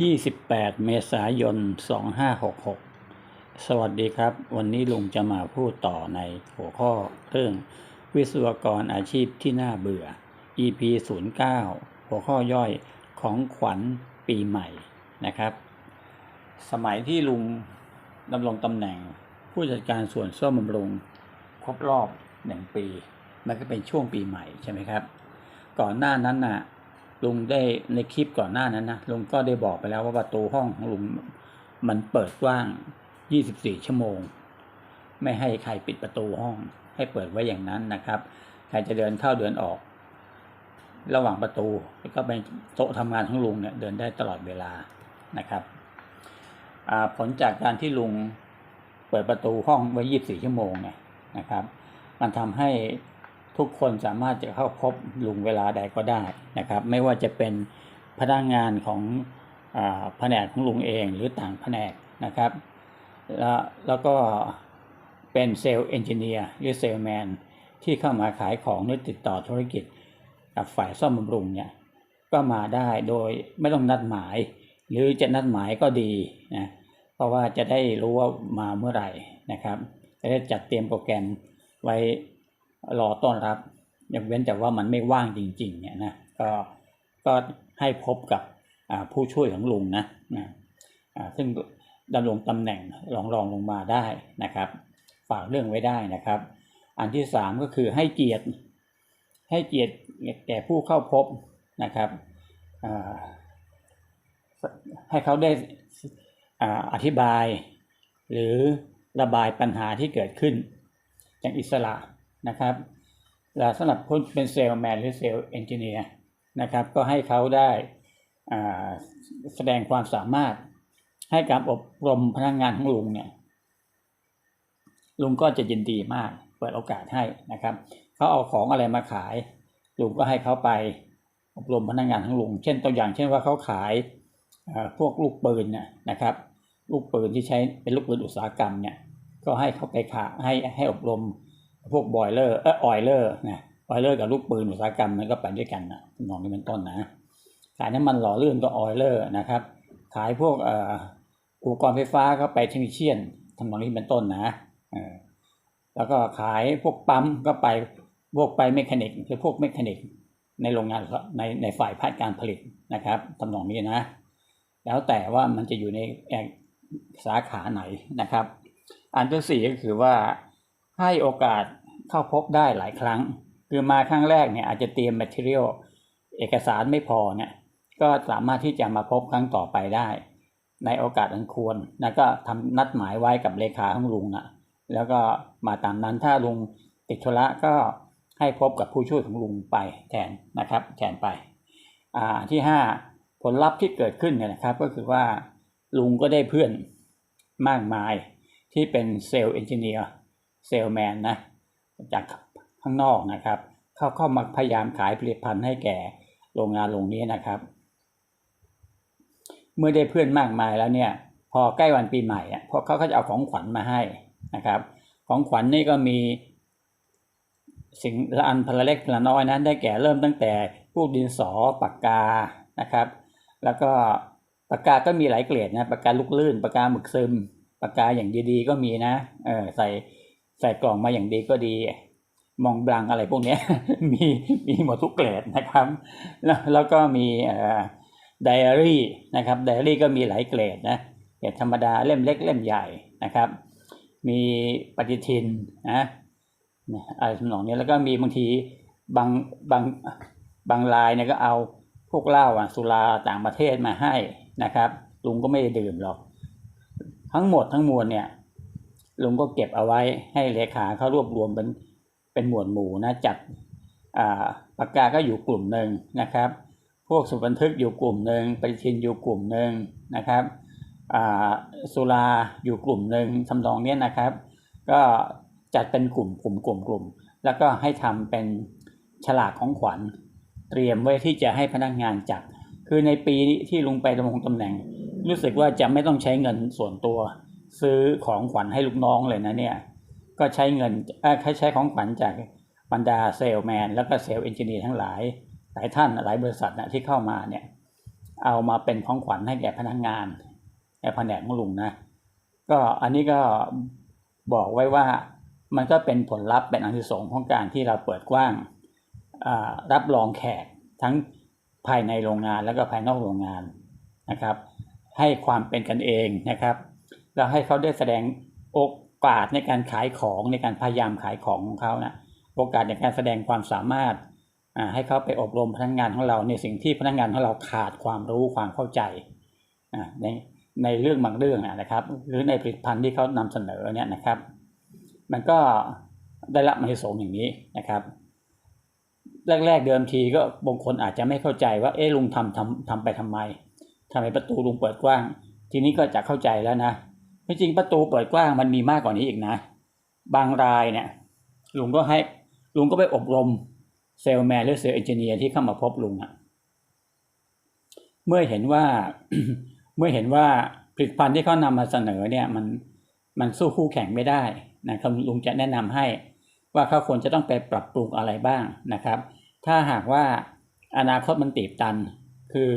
28 เมษายน 2566 สวัสดีครับ วันนี้ลุงจะมาพูดต่อในหัวข้อเรื่องวิศวกรอาชีพที่น่าเบื่อ EP 09 หัวข้อย่อยของขวัญปีใหม่นะครับ สมัยที่ลุงดำรงตำแหน่งผู้จัดการส่วนซ่อมบำรุงครบรอบหนึ่งปี มันก็เป็นช่วงปีใหม่ใช่ไหมครับ ก่อนหน้านั้นน่ะ ลุงได้ในคลิปก่อนหน้านั้นนะลุงก็ได้บอกไปแล้วว่าประตูห้องของลุงมันเปิดกว้าง 24 ชั่วโมง ไม่ให้ใครปิดประตูห้อง ให้เปิดไว้อย่างนั้นนะครับ ใครจะเดินเข้าเดินออก ระหว่างประตูก็เป็นโต๊ะทำงานของลุงเนี่ยเดินได้ตลอดเวลานะครับผลจากการที่ลุงเปิดประตูห้องไว้ 24 ชั่วโมงเนี่ยนะครับ มันทำให้ ทุกคนสามารถจะเข้าพบลุงเวลาใดก็ได้นะครับ ไม่ว่าจะเป็นพนักงานของแผนกของลุงเองหรือต่างแผนกนะครับ แล้วแล้วก็เป็นเซลล์เอนจิเนียร์หรือเซลแมนที่เข้ามาขายของหรือติดต่อธุรกิจ กับฝ่ายซ่อมบำรุงเนี่ยก็มาได้โดยไม่ต้องนัดหมาย หรือจะนัดหมายก็ดีนะเพราะว่าจะได้รู้ว่ามาเมื่อไหร่นะครับจะได้จัดเตรียมโปรแกรมไว้ รอต้อนรับยกเว้นแต่ว่ามันไม่ว่างจริง ๆ เนี่ยนะก็ก็ให้พบกับผู้ช่วยของลุงนะนะซึ่งดำรงตำแหน่งรองรองลงมาได้นะครับ ฝากเรื่องไว้ได้นะครับ อันที่สามก็คือให้เกียรติให้เกียรติแก่ผู้เข้าพบนะครับให้เขาได้อาอธิบาย หรือระบายปัญหาที่เกิดขึ้นอย่างอิสระ นะครับและสำหรับคนเป็นเซลล์แมนหรือเซลล์เอนจิเนียร์นะครับก็ให้เขาได้แสดงความสามารถให้การอบรมพนักงานของลุงเนี่ยลุงก็จะยินดีมากเปิดโอกาสให้นะครับเขาเอาของอะไรมาขาย ลุงก็ให้เขาไปอบรมพนักงานของลุง เช่นตัวอย่าง เช่นว่าเขาขายพวกลูกปืนน่ยนะครับ ลูกปืนที่ใช้เป็นลูกปืนอุตสาหกรรมเนี่ยก็ให้เขาไปขาให้ให้อบรม พวกบอยเลอร์เออออยเลอร์นะออยเลอร์กับลูกปืนอุตสาหกรรมมันก็ไปด้วยกันนะนองนี้เป็นต้นนะขายน้ำมันหล่อเลื่อนก็ออยเลอร์นะครับ ขายพวกเอ่ออุปกรณ์ไฟฟ้าก็ไปเทคนิเชียนทำนองนี้เป็นต้นนะเออแล้วก็ขายพวกปั๊มก็ไปพวกไปเมคานิกคือพวกเมคานิกในโรงงานในในฝ่ายภาคการผลิตนะครับทำนองนี้นะ แล้วแต่ว่ามันจะอยู่ในสาขาไหนนะครับ อันที่สี่ก็คือว่า ให้โอกาสเข้าพบได้หลายครั้ง คือมาครั้งแรกเนี่ยอาจจะเตรียม material เอกสารไม่พอเนี่ยก็สามารถที่จะมาพบครั้งต่อไปได้ ในโอกาสอันควรนะก็ทำนัดหมายไว้กับเลขาของลุงนะแล้วก็มาตามนั้นถ้าลุงติดธุระก็ให้พบกับผู้ช่วยของลุงไปแทนนะครับแทนไปอ่าที่ห้าผลลัพธ์ที่เกิดขึ้นเนี่ยนะครับ ก็คือว่าลุงก็ได้เพื่อนมากมายที่เป็นเซลล์เอนจิเนียร์ เซลแมนนะจากข้างนอกนะครับ เขาเข้ามาพยายามขายผลิตภัณฑ์ให้แก่โรงงานโรงนี้นะครับ เมื่อได้เพื่อนมากมายแล้วเนี่ย พอใกล้วันปีใหม่อะพวกเขาก็จะเอาของขวัญมาให้นะครับ ของขวัญนี่ก็มีสิ่งละอันพละเล็กพละน้อยนั้นได้แก่เริ่มตั้งแต่พวกดินสอปากกานะครับ แล้วก็ปากกาก็มีหลายเกรดนะปากกาลูกลื่นปากกาหมึกซึมปากกาอย่างดีๆก็มีนะเออใส่ ใส่กล่องมาอย่างดีก็ดีมองบลังอะไรพวกนี้มีมีหมดทุกเกรดนะครับ แล้วแล้วก็มีไดอารี่นะครับไดอารี่ก็มีหลายเกรดนะเกรดธรรมดาเล่มเล็กเล่มใหญ่นะครับ มีปฏิทินนะอะไรทำนองนี้แล้วก็มีบางทีบางบางบางรายเนี่ยก็เอาพวกเหล้าอะสุราต่างประเทศมาให้นะครับลุงก็ไม่ได้ดื่มหรอก ทั้งหมดทั้งมวลเนี่ย ลุงก็เก็บเอาไว้ให้เลขาเขารวบรวมเป็นเป็นหมวดหมู่นะจัดปากกาก็อยู่กลุ่มหนึ่งนะครับ พวกสุบันทึกอยู่กลุ่มหนึ่งปฏิทินอยู่กลุ่มหนึ่งนะครับสุราอยู่กลุ่มหนึ่งทำนองเนี้ยนะครับ ก็จัดเป็นกลุ่มกลุ่มกลุ่มกลุ่ม แล้วก็ให้ทำเป็นฉลากของขวัญ เตรียมไว้ที่จะให้พนักงานจัด คือในปีที่ลุงไปดำรงตำแหน่ง รู้สึกว่าจะไม่ต้องใช้เงินส่วนตัว ซื้อของขวัญให้ลูกน้องเลยนะเนี่ย ก็ใช้เงินเอ่ใช้ของขวัญจากบรรดาเซลแมน แล้วก็เซลเอนจิเนียร์ทั้งหลาย หลายท่านหลายบริษัทนะที่เข้ามาเนี่ย เอามาเป็นของขวัญให้แก่พนักงานในแผนกของลุงนะ ก็อันนี้ก็บอกไว้ว่ามันก็เป็นผลลัพธ์เป็นอันที่สงของการที่เราเปิดกว้างรับรองแขกทั้งภายในโรงงานแล้วก็ภายนอกโรงงานนะครับ ให้ความเป็นกันเองนะครับ แล้วให้เขาได้แสดงโอกาสในการขายของในการพยายามขายของของเขานะโอกาสในการแสดงความสามารถอ่าให้เขาไปอบรมพนักงานของเราในสิ่งที่พนักงานของเราขาดความรู้ความเข้าใจอ่าในในเรื่องบางเรื่องนะนะครับ หรือในผลิตภัณฑ์ที่เขานำเสนอเนี่ยนะครับ มันก็ได้รับมหิสงส์อย่างนี้นะครับ แรก ๆเดิมทีก็บางคนอาจจะไม่เข้าใจว่าเอ๊ะลุงทำทำทำไปทำไมทำไมประตูลุงเปิดกว้าง ทีนี้ก็จะเข้าใจแล้วนะ ที่จริงประตูเปิดกว้างมันมีมากกว่านี้อีกนะ บางรายเนี่ยลุงก็ให้ลุงก็ไปอบรมเซลแมนหรือเซลเอนจิเนียร์ที่เข้ามาพบลุงอะเมื่อเห็นว่าเมื่อเห็นว่าผลิตภัณฑ์ที่เขานำมาเสนอเนี่ยมันมันสู้คู่แข่งไม่ได้นะครับลุงจะแนะนำให้ว่าเขาควรจะต้องไปปรับปรุงอะไรบ้างนะครับ ถ้าหากว่าอนาคตมันตีบตัน คือ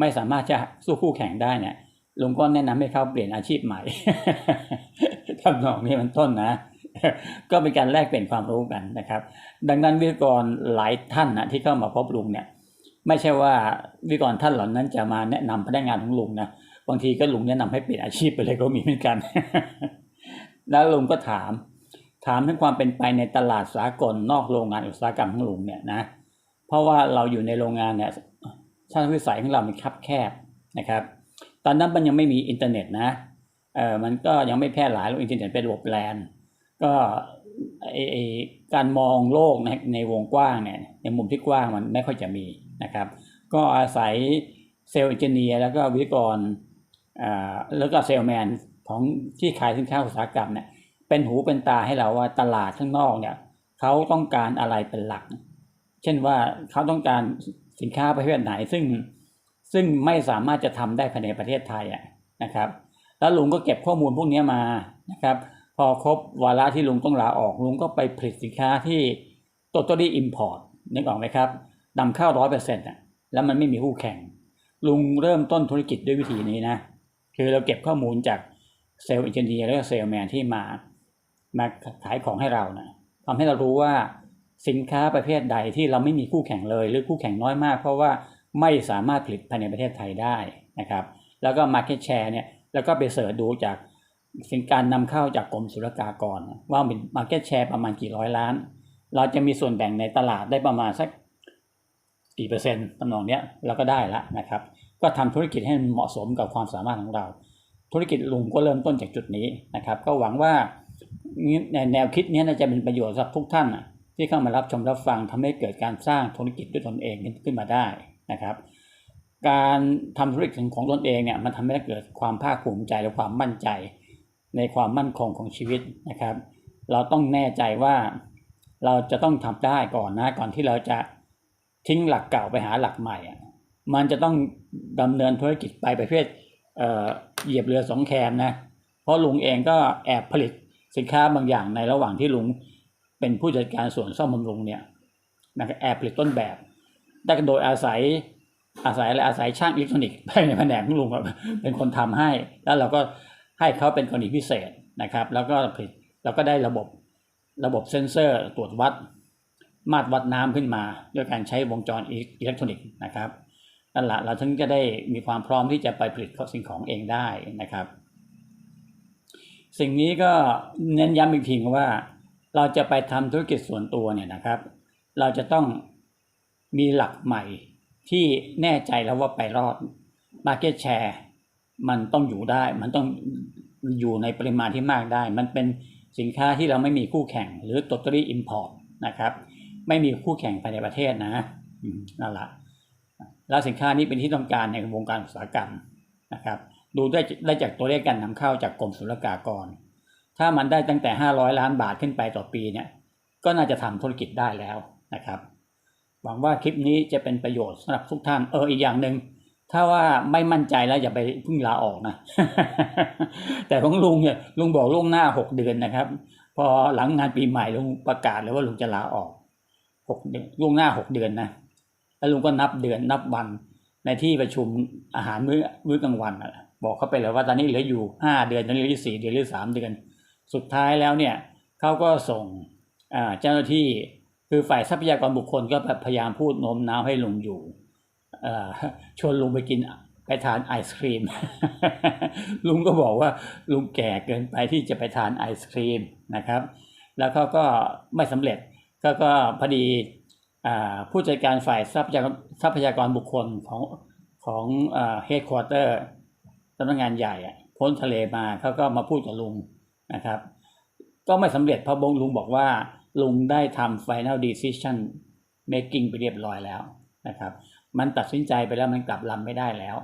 ไม่สามารถจะสู้คู่แข่งได้เนี่ย ลุงก็แนะนำให้เขาเปลี่ยนอาชีพใหม่ทำนองนี้มันต้นนะ ก็เป็นการแลกเปลี่ยนความรู้กันนะครับ ดังนั้นวิทยกรหลายท่านนะที่เข้ามาพบลุงเนี่ยไม่ใช่ว่าวิทยกรท่านเหล่านั้นจะมาแนะนำพนักงานของลุงนะบางทีก็ลุงแนะนำให้เปลี่ยนอาชีพไปเลยก็มีเหมือนกัน แล้วลุงก็ถาม ถามถึงความเป็นไปในตลาดสากลนอกโรงงานอุตสาหกรรมของลุงเนี่ยนะ เพราะว่าเราอยู่ในโรงงานเนี่ยช่างวิสัยของเรามันคับแคบนะครับ ตอนนั้นมันยังไม่มีอินเทอร์เน็ตนะเออมันก็ยังไม่แพร่หลายโลกอินเทอร์เน็ตเป็นระบบแลนก็ไอการมองโลกในในวงกว้างเนี่ยในมุมที่กว้างมันไม่ค่อยจะมีนะครับ ก็อาศัยเซลล์เอนจิเนียร์แล้วก็วิทยกรอ่แล้วก็เซลแมนของที่ขายสินค้าอุตสาหกรรมเนี่ยเป็นหูเป็นตาให้เราว่าตลาดข้างนอกเนี่ยเขาต้องการอะไรเป็นหลัก เช่นว่าเขาต้องการสินค้าประเภทไหนซึ่ง ซึ่งไม่สามารถจะทำได้ภายในประเทศไทยอะนะครับ แล้วลุงก็เก็บข้อมูลพวกนี้มานะครับ พอครบวาระที่ลุงต้องลาออกลุงก็ไปผลิตสินค้าที่ totally import นึกออกไหมครับนำเข้าร้อยเปอร์เซ็นต์อะแล้วมันไม่มีคู่แข่ง ลุงเริ่มต้นธุรกิจด้วยวิธีนี้นะคือเราเก็บข้อมูลจากเซลล์เอนจิเนียร์และเซลล์แมนที่มามาขายของให้เรานะทำให้เรารู้ว่าสินค้าประเภทใดที่เราไม่มีคู่แข่งเลย หรือคู่แข่งน้อยมาก เพราะว่า ไม่สามารถผลิตภายในประเทศไทยได้นะครับแล้วก็ Market Share เนี่ยแล้วก็ไปเสิร์ชดูจากสิ่งการนำเข้าจากกรมศุลกากร ว่าเป็น Market Share ประมาณกี่ร้อยล้าน เราจะมีส่วนแบ่งในตลาดได้ประมาณสักกี่เปอร์เซ็นต์ตำนองเนี้ยเราก็ได้ละนะครับ ก็ทำธุรกิจให้มันเหมาะสมกับความสามารถของเรา ธุรกิจลุงก็เริ่มต้นจากจุดนี้นะครับ ก็หวังว่าแนวคิดนี้น่าจะเป็นประโยชน์สำหรับทุกท่านที่เข้ามารับชมรับฟังทำให้เกิดการสร้างธุรกิจด้วยตนเองขึ้นมาได้ นะครับ การทำธุรกิจของตนเองเนี่ยมันทำให้เกิดความภาคภูมิใจและความมั่นใจ ในความมั่นคงของชีวิตนะครับ เราต้องแน่ใจว่าเราจะต้องทำได้ก่อนนะก่อนที่เราจะทิ้งหลักเก่าไปหาหลักใหม่อะมันจะต้องดำเนินธุรกิจไปประเภทเอ่อเหยียบเรือสองแคมนะเพราะลุงเองก็แอบผลิตสินค้าบางอย่างในระหว่างที่ลุงเป็นผู้จัดการส่วนซ่อมบำรุงเนี่ยนะแอบผลิตต้นแบบ ได้โดยอาศัยอาศัยอะไรอาศัยช่างอิเล็กทรอนิกส์ภายในแผนกของลุงครับเป็นคนทำให้ แล้วเราก็ให้เขาเป็นกรณีพิเศษนะครับ แล้วก็ผลิตเราก็ได้ระบบระบบเซ็นเซอร์ตรวจวัด มาตรวัดน้ำขึ้นมาด้วยการใช้วงจรอิเล็กทรอนิกส์นะครับนั่นแหละเราถึงจะได้มีความพร้อมที่จะไปผลิตสิ่งของเองได้นะครับ สิ่งนี้ก็เน้นย้ำอีกทีว่า เราจะไปทำธุรกิจส่วนตัวเนี่ยนะครับ เราจะต้อง มีหลักใหม่ที่แน่ใจแล้วว่าไปรอด Market Share มันต้องอยู่ได้ มันต้องอยู่ในปริมาณที่มากได้ มันเป็นสินค้าที่เราไม่มีคู่แข่งหรือ totally import นะครับ ไม่มีคู่แข่งภายในประเทศนะนั่นแหละแล้วสินค้านี้เป็นที่ต้องการในวงการอุตสาหกรรมนะครับ ดูได้ได้จากตัวเลขการนำเข้าจากกรมศุลกากร ถ้ามันได้ตั้งแต่ 500 ล้านบาทขึ้นไปต่อปีเนี่ย ก็น่าจะทำธุรกิจได้แล้วนะครับ หวังว่าคลิปนี้จะเป็นประโยชน์สำหรับทุกท่านเอออีกอย่างหนึ่งถ้าว่าไม่มั่นใจแล้วอย่าไปพิ่งลาออกนะ แต่ของลุงเนี่ยลุงบอกล่วงหน้าหกเดือนนะครับ พอหลังงานปีใหม่ลุงประกาศเลยว่าลุงจะลาออกหกเดือนล่วงหน้าหกเดือนนะแล้วลุงก็นับเดือนนับวันในที่ประชุมอาหารมื้อมื้อกลางวันอะบอกเขาไปเลยว่าตอนนี้เหลืออยู่ห้าเดือนตอนนี้เหลือสี่เดือนหรือสามเดือน สุดท้ายแล้วเนี่ยเขาก็ส่งเจ้าหน้าที่ คือฝ่ายทรัพยากรบุคคลก็แบบพยายามพูดโน้มน้าวให้ลุงอยู่ชวนลุงไปกินไปทานไอศครีม ลุงก็บอกว่าลุงแก่เกินไปที่จะไปทานไอศครีมนะครับ แล้วเขาก็ไม่สำเร็จก็ก็พอดีอผู้จัดการฝ่ายทรัพยากรทรัพยากรบุคคลของของเฮดควอเตอร์สำนักงานใหญ่พ้นทะเลมาเขาก็มาพูดกับลุงนะครับ ก็ไม่สำเร็จเพราะบงลุงบอกว่า ลุงได้ทำ final decision making ไปเรียบร้อยแล้วนะครับ มันตัดสินใจไปแล้วมันกลับลำไม่ได้แล้ว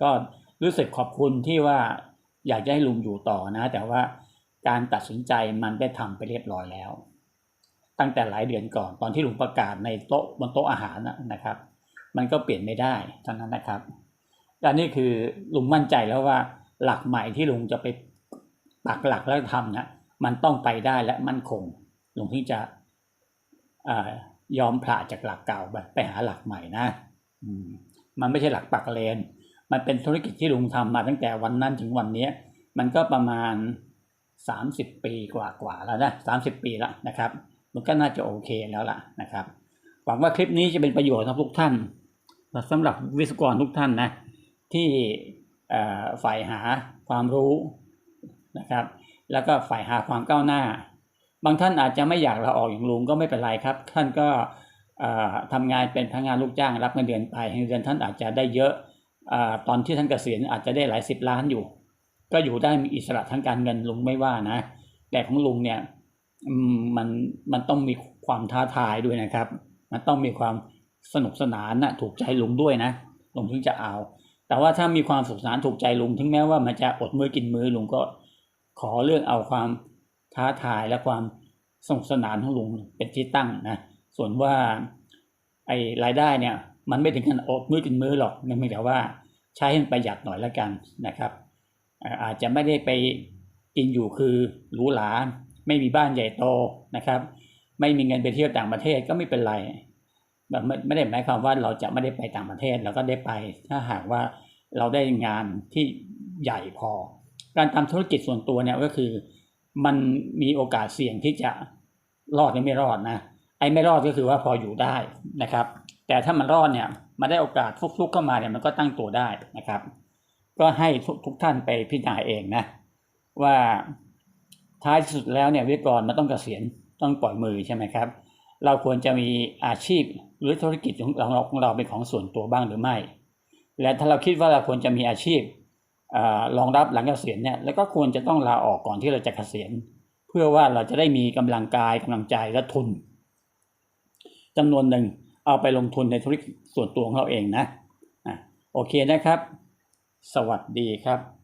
ก็รู้สึกขอบคุณที่ว่าอยากจะให้ลุงอยู่ต่อนะ แต่ว่าการตัดสินใจมันได้ทำไปเรียบร้อยแล้ว ตั้งแต่หลายเดือนก่อนตอนที่ลุงประกาศในโต๊ะบนโต๊ะอาหารนะครับ มันก็เปลี่ยนไม่ได้ทั้งนั้นนะครับและนี่คือลุงมั่นใจแล้วว่าหลักใหม่ที่ลุงจะไปปักหลักแล้วทำนะมันต้องไปได้และมั่นคง ลุงที่จะอยอมผ่าจากหลักเก่าไปไปหาหลักใหม่นะมันไม่ใช่หลักปักเลน มันเป็นธุรกิจที่ลุงทำมาตั้งแต่วันนั้นถึงวันนี้ มันก็ประมาณสามสิบปีกว่าๆแล้วนะสามสิบปีแล้วนะครับ มันก็น่าจะโอเคแล้วล่ะนะครับ หวังว่าคลิปนี้จะเป็นประโยชน์สำหรับทุกท่านสำหรับวิศวกรทุกท่านนะที่ฝ่ายหาความรู้นะครับ แล้วก็ฝ่ายหาความก้าวหน้า บางท่านอาจจะไม่อยากลาออกอย่างลุงก็ไม่เป็นไรครับ ท่านก็เอ่อทำงานเป็นพนักงานลูกจ้างรับเงินเดือนไปเงินเดือนท่านอาจจะได้เยอะอตอนที่ท่านเกษียณอาจจะได้หลายสิบล้านอยู่ ก็อยู่ได้มีอิสระทางการเงินลุงไม่ว่านะ แต่ของลุงเนี่ยมันมันต้องมีความท้าทายด้วยนะครับ มันต้องมีความสนุกสนานนะถูกใจลุงด้วยนะลุงถึงจะเอา แต่ว่าถ้ามีความสุขสนานถูกใจลุงถึงแม้ว่ามันจะอดมือกินมือลุงก็ขอเลือกเอาความ ท้าทายและความสนุกสนานของลุงเป็นที่ตั้งนะส่วนว่าไอ้รายได้เนี่ย มันไม่ถึงขนาดอดมือกินมือหรอกมันเพียงแต่ว่าใช้ให้ประหยัดหน่อยล้วกันนะครับ อาจจะไม่ได้ไปกินอยู่คือหรูหราไม่มีบ้านใหญ่โตนะครับ ไม่มีเงินไปเที่ยวต่างประเทศก็ไม่เป็นไรแบบไม่ไม่ได้หมายความว่าเราจะไม่ได้ไปต่างประเทศเราก็ได้ไป ถ้าหากว่าเราได้งานที่ใหญ่พอ การทำธุรกิจส่วนตัวเนี่ยก็คือ มันมีโอกาสเสี่ยงที่จะรอดหรือไม่รอดนะไอ้ไม่รอดก็คือว่าพออยู่ได้นะครับ แต่ถ้ามันรอดเนี่ยมาได้โอกาสฟุกๆเข้ามาเนี่ยมันก็ตั้งตัวได้นะครับ ก็ให้ทุกทุกท่านไปพิจารณาเองนะ ว่าท้ายสุดแล้วเนี่ยวิกรมันต้องเกษียณต้องปล่อยมือใช่ไหมครับ เราควรจะมีอาชีพหรือธุรกิจของเราของเราเป็นของส่วนตัวบ้างหรือไม่ และถ้าเราคิดว่าเราควรจะมีอาชีพ รองรับหลังเกษียณเนี่ยแล้วก็ควรจะต้องลาออกก่อนที่เราจะเกษียณ เพื่อว่าเราจะได้มีกำลังกายกำลังใจและทุนจำนวนหนึ่งเอาไปลงทุนในธุรกิจส่วนตัวของเราเองนะอะโอเคนะครับ สวัสดีครับ